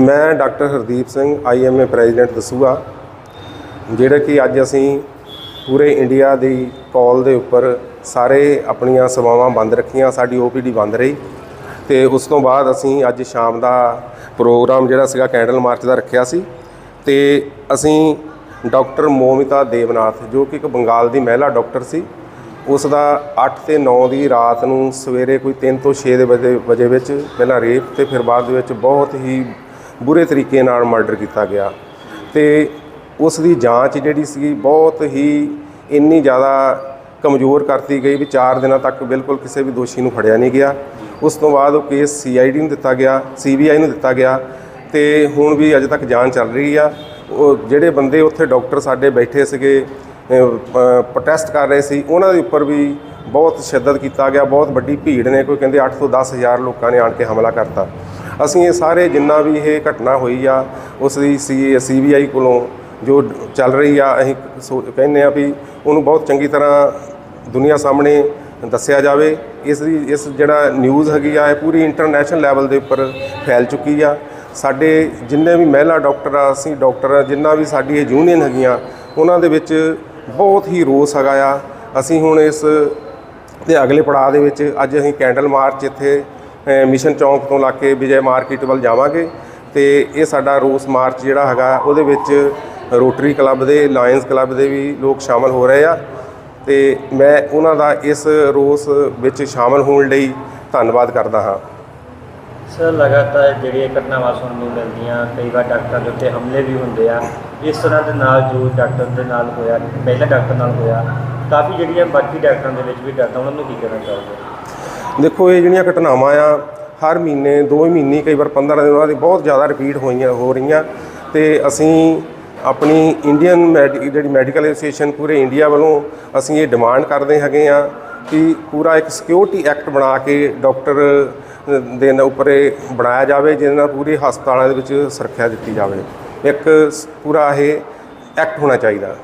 ਮੈਂ doctor Hardeep Singh IMA president Dasuya ਜਿਹੜੇ ਕਿ ਅੱਜ ਅਸੀਂ ਪੂਰੇ ਇੰਡੀਆ ਦੀ ਕਾਲ ਦੇ ਉੱਪਰ ਸਾਰੇ ਆਪਣੀਆਂ ਸੇਵਾਵਾਂ ਬੰਦ ਰੱਖੀਆਂ, ਸਾਡੀ ਓਪੀਡੀ ਬੰਦ ਰਹੀ ਤੇ ਉਸ ਤੋਂ ਬਾਅਦ ਅਸੀਂ ਅੱਜ ਸ਼ਾਮ ਦਾ ਪ੍ਰੋਗਰਾਮ ਜਿਹੜਾ ਸੀਗਾ ਕੈਂਡਲ ਮਾਰਚ ਦਾ ਰੱਖਿਆ ਸੀ ਤੇ ਅਸੀਂ ਡਾਕਟਰ ਮੋਮਿਤਾ ਦੇਵਨਾਥ, ਜੋ ਕਿ ਇੱਕ ਬੰਗਾਲ ਦੀ ਮਹਿਲਾ ਡਾਕਟਰ ਸੀ, ਉਸ ਦਾ 8 ਤੇ 9 ਦੀ ਰਾਤ ਨੂੰ ਸਵੇਰੇ ਕੋਈ 3 ਤੋਂ 6 ਦੇ ਵਜੇ ਵਜੇ ਵਿੱਚ ਪਹਿਲਾਂ ਰੇਪ ਤੇ ਫਿਰ ਬਾਅਦ ਦੇ ਵਿੱਚ ਬਹੁਤ ਹੀ ਬੁਰੇ ਤਰੀਕੇ ਨਾਲ ਮਰਡਰ ਕੀਤਾ ਗਿਆ ਤੇ ਉਸ ਦੀ ਜਾਂਚ ਜਿਹੜੀ ਸੀ ਬਹੁਤ ਹੀ ਇੰਨੀ ਜ਼ਿਆਦਾ ਕਮਜ਼ੋਰ ਕਰਤੀ ਗਈ ਵੀ 4 ਦਿਨਾਂ ਤੱਕ ਬਿਲਕੁਲ ਕਿਸੇ ਵੀ ਦੋਸ਼ੀ ਨੂੰ ਫੜਿਆ ਨਹੀਂ ਗਿਆ। ਉਸ ਤੋਂ ਬਾਅਦ ਉਹ ਕੇਸ ਸੀਆਈਡੀ ਨੂੰ ਦਿੱਤਾ ਗਿਆ ਸੀਬੀਆਈ ਨੂੰ ਦਿੱਤਾ ਗਿਆ ਤੇ ਹੁਣ ਵੀ ਅਜੇ ਤੱਕ ਜਾਂਚ ਚੱਲ ਰਹੀ ਆ। ਉਹ ਜਿਹੜੇ ਬੰਦੇ ਉੱਥੇ ਡਾਕਟਰ ਸਾਡੇ ਬੈਠੇ ਸੀਗੇ ਪ੍ਰੋਟੈਸਟ ਕਰ ਰਹੇ ਸੀ, ਉਹਨਾਂ ਦੇ ਉੱਪਰ ਵੀ ਬਹੁਤ ਸ਼ਿੱਦਤ ਕੀਤਾ ਗਿਆ, ਬਹੁਤ ਵੱਡੀ ਭੀੜ ਨੇ, ਕੋਈ ਕਹਿੰਦੇ 8 ਤੋਂ 10 ਹਜ਼ਾਰ ਲੋਕਾਂ ਨੇ ਆਣ ਕੇ ਹਮਲਾ ਕਰਤਾ। ਅਸੀਂ ਇਹ ਸਾਰੇ ਜਿੰਨਾ ਵੀ ਇਹ ਘਟਨਾ ਹੋਈ ਆ, ਉਸ ਦੀ ਸੀ, ਸੀਬੀਆਈ ਕੋਲੋਂ ਜੋ ਚੱਲ ਰਹੀ ਆ, ਅਸੀਂ ਸੋ- ਕਹਿੰਦੇ ਆ ਵੀ ਉਹਨੂੰ ਬਹੁਤ ਚੰਗੀ ਤਰ੍ਹਾਂ ਦੁਨੀਆ ਸਾਹਮਣੇ ਦੱਸਿਆ ਜਾਵੇ। ਇਸ ਦੀ, ਇਸ ਜਿਹੜਾ ਨਿਊਜ਼ ਹੈਗੀ ਆ, ਇਹ ਪੂਰੀ ਇੰਟਰਨੈਸ਼ਨਲ ਲੈਵਲ ਦੇ ਉੱਪਰ ਫੈਲ ਚੁੱਕੀ ਆ। ਸਾਡੇ ਜਿੰਨੇ ਵੀ ਮਹਿਲਾ ਡਾਕਟਰ ਆ, ਅਸੀਂ ਡਾਕਟਰ ਆ, ਜਿੰਨਾ ਵੀ ਸਾਡੀ ਇਹ ਯੂਨੀਅਨ ਹੈਗੀਆਂ, ਉਹਨਾਂ ਦੇ ਵਿੱਚ ਬਹੁਤ ਹੀ ਰੋਸ ਹੈਗਾ ਆ। ਅਸੀਂ ਹੁਣ ਇਸ ਦੇ ਅਗਲੇ ਪੜਾਅ ਦੇ ਵਿੱਚ ਅੱਜ ਅਸੀਂ ਕੈਂਡਲ ਮਾਰਚ ਇੱਥੇ ਮਿਸ਼ਨ ਚੌਂਕ ਤੋਂ ਲਾ ਕੇ ਵਿਜੇ ਮਾਰਕੀਟ ਵੱਲ ਜਾਵਾਂਗੇ ਤੇ ਇਹ ਸਾਡਾ ਰੋਸ ਮਾਰਚ ਜਿਹੜਾ ਹੈਗਾ, ਉਹਦੇ ਵਿੱਚ ਰੋਟਰੀ ਕਲੱਬ ਦੇ ਲਾਇਨਸ ਕਲੱਬ ਦੇ ਵੀ ਲੋਕ ਸ਼ਾਮਲ ਹੋ ਰਹੇ ਆ। ਤੇ ਮੈਂ ਉਹਨਾਂ ਦਾ ਇਸ ਰੋਸ ਵਿੱਚ ਸ਼ਾਮਲ ਹੋਣ ਲਈ ਧੰਨਵਾਦ ਕਰਦਾ ਹਾਂ। ਸਰ, ਲਗਾਤਾਰ ਜਿਹੜੀਆਂ ਘਟਨਾਵਾਂ ਸੁਣਨ ਨੂੰ ਮਿਲਦੀਆਂ, ਕਈ ਵਾਰ ਡਾਕਟਰਾਂ ਦੇ ਉੱਤੇ ਹਮਲੇ ਵੀ ਹੁੰਦੇ ਆ। ਇਸ ਤਰ੍ਹਾਂ ਦੇ ਨਾਲ ਜੋ ਡਾਕਟਰ ਦੇ ਨਾਲ ਹੋਇਆ, ਪਹਿਲੇ ਡਾਕਟਰ ਨਾਲ ਹੋਇਆ, ਕਾਫੀ ਜਿਹੜੀਆਂ ਬਾਕੀ ਡਾਕਟਰਾਂ ਦੇ ਵਿੱਚ ਵੀ ਡਰਦਾ, ਉਹਨਾਂ ਨੂੰ ਕੀ ਕਰਨਾ ਚਾਹੋਗੇ? ਦੇਖੋ, ਇਹ ਜਿਹੜੀਆਂ ਘਟਨਾਵਾਂ ਆ, ਹਰ ਮਹੀਨੇ, ਦੋ ਮਹੀਨੇ, ਕਈ ਵਾਰ 15 ਦਿਨ ਬਾਅਦ ਇਹ ਬਹੁਤ ਜ਼ਿਆਦਾ ਰਿਪੀਟ ਹੋਈਆਂ, ਹੋ ਰਹੀਆਂ। ਤੇ ਅਸੀਂ ਆਪਣੀ ਇੰਡੀਅਨ ਮੈਡੀ ਜਿਹੜੀ ਮੈਡੀਕਲ ਐਸੋਸੀਏਸ਼ਨ ਪੂਰੇ ਇੰਡੀਆ ਵੱਲੋਂ ਅਸੀਂ ਇਹ ਡਿਮਾਂਡ ਕਰਦੇ ਹੈਗੇ ਆ ਕਿ ਪੂਰਾ ਇੱਕ ਸਿਕਿਉਰਿਟੀ ਐਕਟ ਬਣਾ ਕੇ ਡਾਕਟਰ ਦੇ ਉੱਪਰ ਇਹ ਬਣਾਇਆ ਜਾਵੇ, ਜਿਹਦੇ ਨਾਲ ਪੂਰੇ ਹਸਪਤਾਲਾਂ ਦੇ ਵਿੱਚ ਸੁਰੱਖਿਆ ਦਿੱਤੀ ਜਾਵੇ। ਇੱਕ ਸ- ਪੂਰਾ ਇਹ ਐਕਟ ਹੋਣਾ ਚਾਹੀਦਾ।